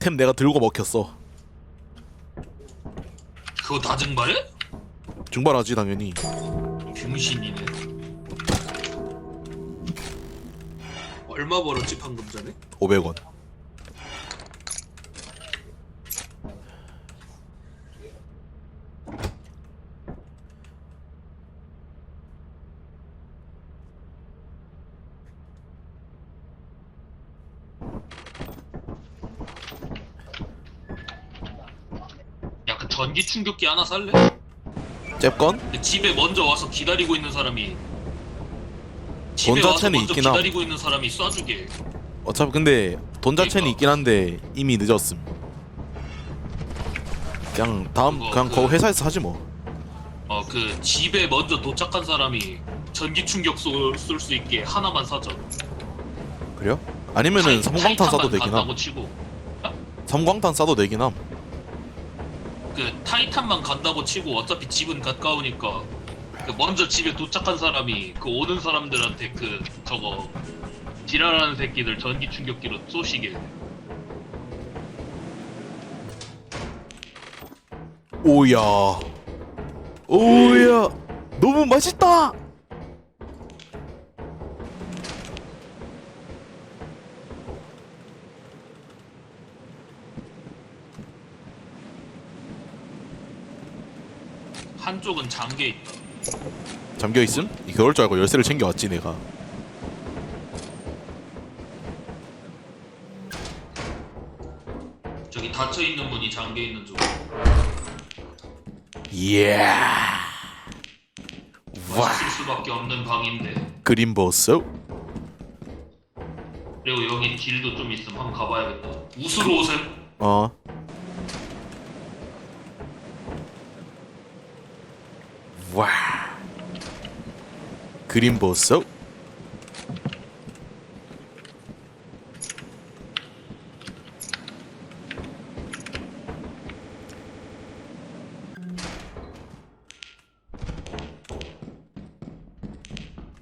템 내가 들고 먹혔어. 그거 다 증발해? 증발하지 당연히. 병신이네. 얼마 벌었지 방금 전에? 500원. 전기 충격기 하나 살래? 잽건? 근데 집에 먼저 와서 기다리고 있는 사람이 집에 돈 와서 자체는 먼저 있긴 함. 기다리고 있는 사람이 쏴주게. 어차피 근데 돈 자체는 그러니까. 있긴 한데 이미 늦었음. 그냥 다음 그거 그냥 그- 거 회사에서 하지 뭐. 어 그 집에 먼저 도착한 사람이 전기 충격 쏠 수 있게 하나만 사줘. 그래요? 아니면은 섬광탄 쏴도 되긴 함. 치고 섬광탄 쏴도 되긴 함. 그 타이탄만 간다고 치고 어차피 집은 가까우니까 그 먼저 집에 도착한 사람이 그 오는 사람들한테 그 저거 지랄하는 새끼들 전기 충격기로 쏘시게. 오야. 오야. 너무 맛있다. 쪽은 잠겨 있다. 잠겨 있음? 이 그럴 줄 알고 열쇠를 챙겨 왔지 내가. 저기 닫혀 있는 문이 잠겨 있는 쪽. 이야. 와. 맛있을 수밖에 없는 방인데. 그린 보소. 그리고 여기 길도 좀 있음. 한번 가봐야겠다. 우스로 오셈. 어. 와. 그린 보소.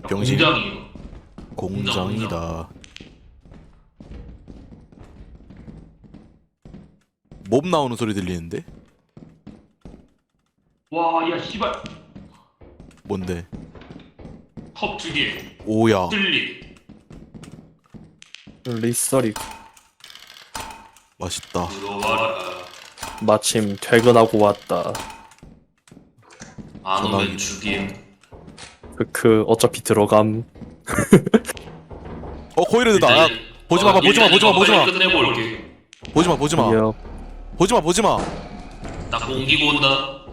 병신. 공장이요. 공장이다. 몹 나오는 소리 들리는데? 와, 야 씨발. 뭔데? 컵 두 개. 오야. 뜰리. 리서리 맛있다. 들어와라. 마침 퇴근하고 왔다. 안 전화기. 오면 죽임. 크크 어차피 들어감. 어 코이레드다. 야, 보지 마, 보지 마, 보지 마, 보지 마. 끝내볼게. 보지 마, 보지 마. 보지 마, 보지 마. 나 공기고 온다.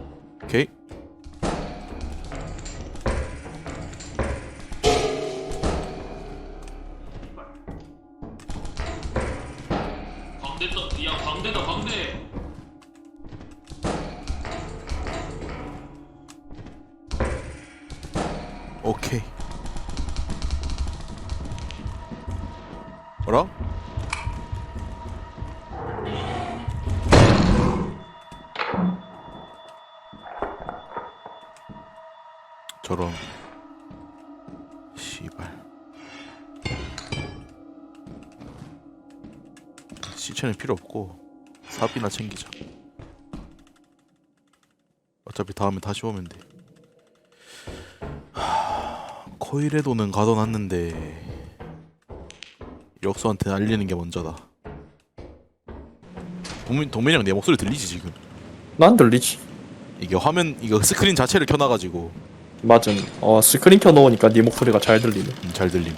뭐라? 저런 씨발. 시체는 필요 없고 삽이나 챙기자. 어차피 다음에 다시 오면 돼. 코일에도는 가둬놨는데 역수한테 알리는 게 먼저다. 동민 동민이랑 내 목소리 들리지 지금? 난 들리지. 이게 화면 이거 스크린 자체를 켜놔가지고 맞음. 어 스크린 켜놓으니까 네 목소리가 잘 들리네. 음, 잘 들림.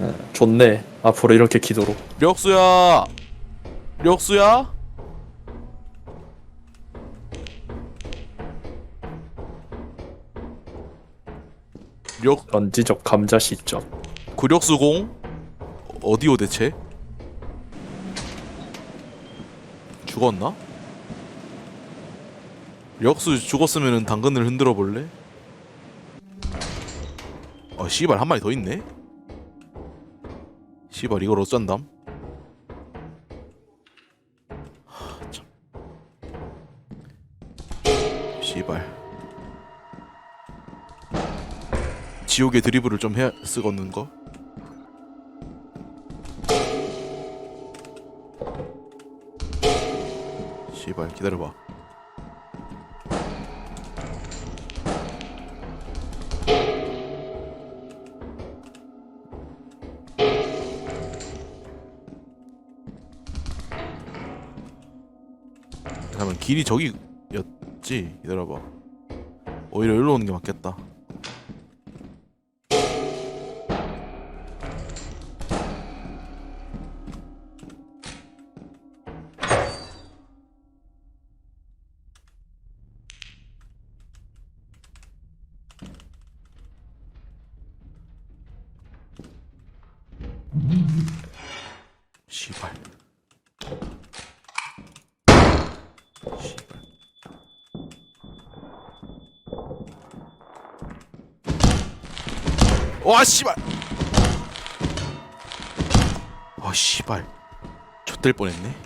어, 좋네. 앞으로 이렇게 기도로. 력수야, 력수야. 력 전지적 감자 시점. 구력수공 어디오 대체? 죽었나? 력수 죽었으면은 당근을 흔들어 볼래? 어 씨발 한 마리 더 있네. 씨발 이걸 어쩐담? 하, 참. 씨발. 지옥의 드리블을 좀해 쓰겄는 거? 씨발 기다려봐. 그러면 길이 저기였지? 기다려봐. 오히려 여기로 오는 게 맞겠다 와 씨발. 아 씨발. 좆될 뻔했네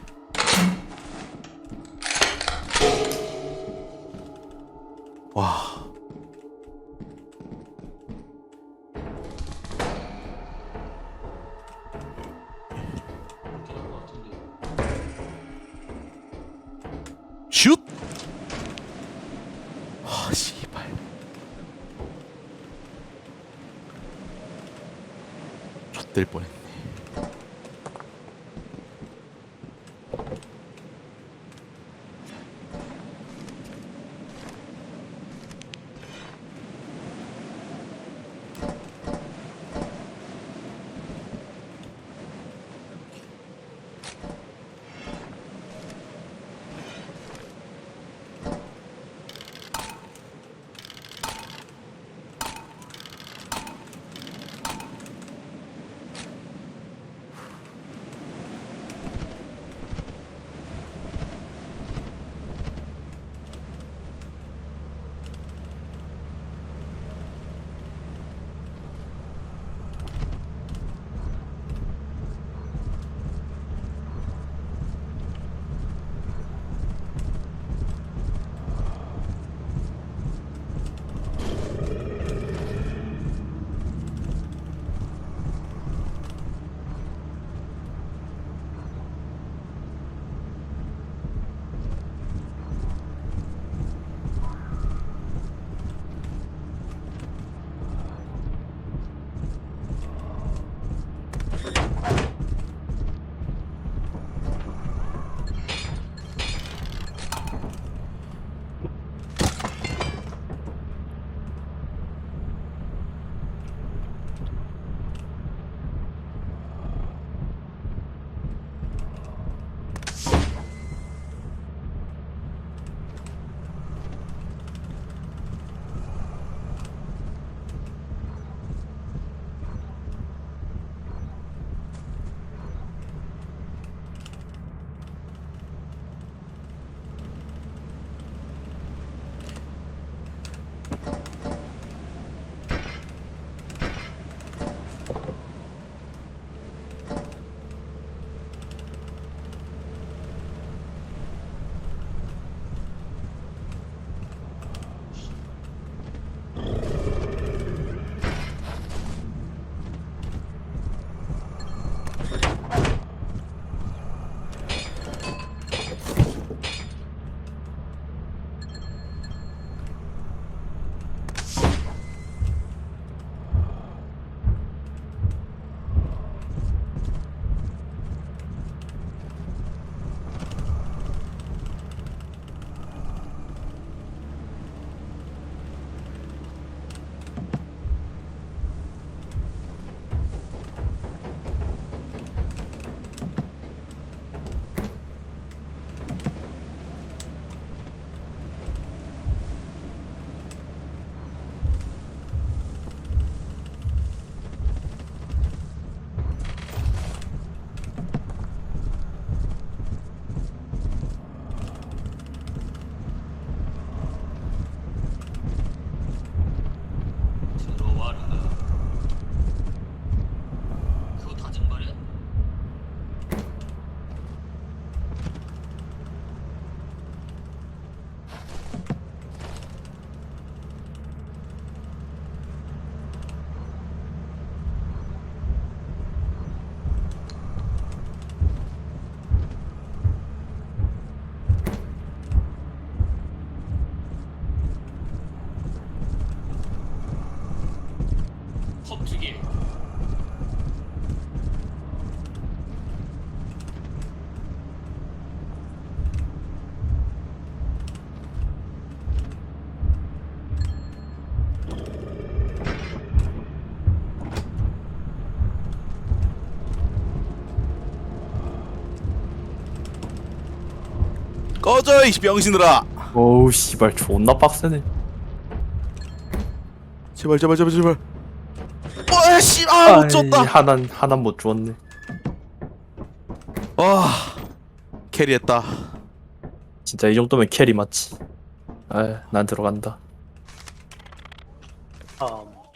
좆 꺼져 이 병신들아. 오우 씨발 존나 빡세네. 제발 제발 제발 제발. 와 씨 아못 줬다. 하나 하나 못 주었네. 와 캐리했다. 진짜 이 정도면 캐리 맞지. 아난 들어간다. 아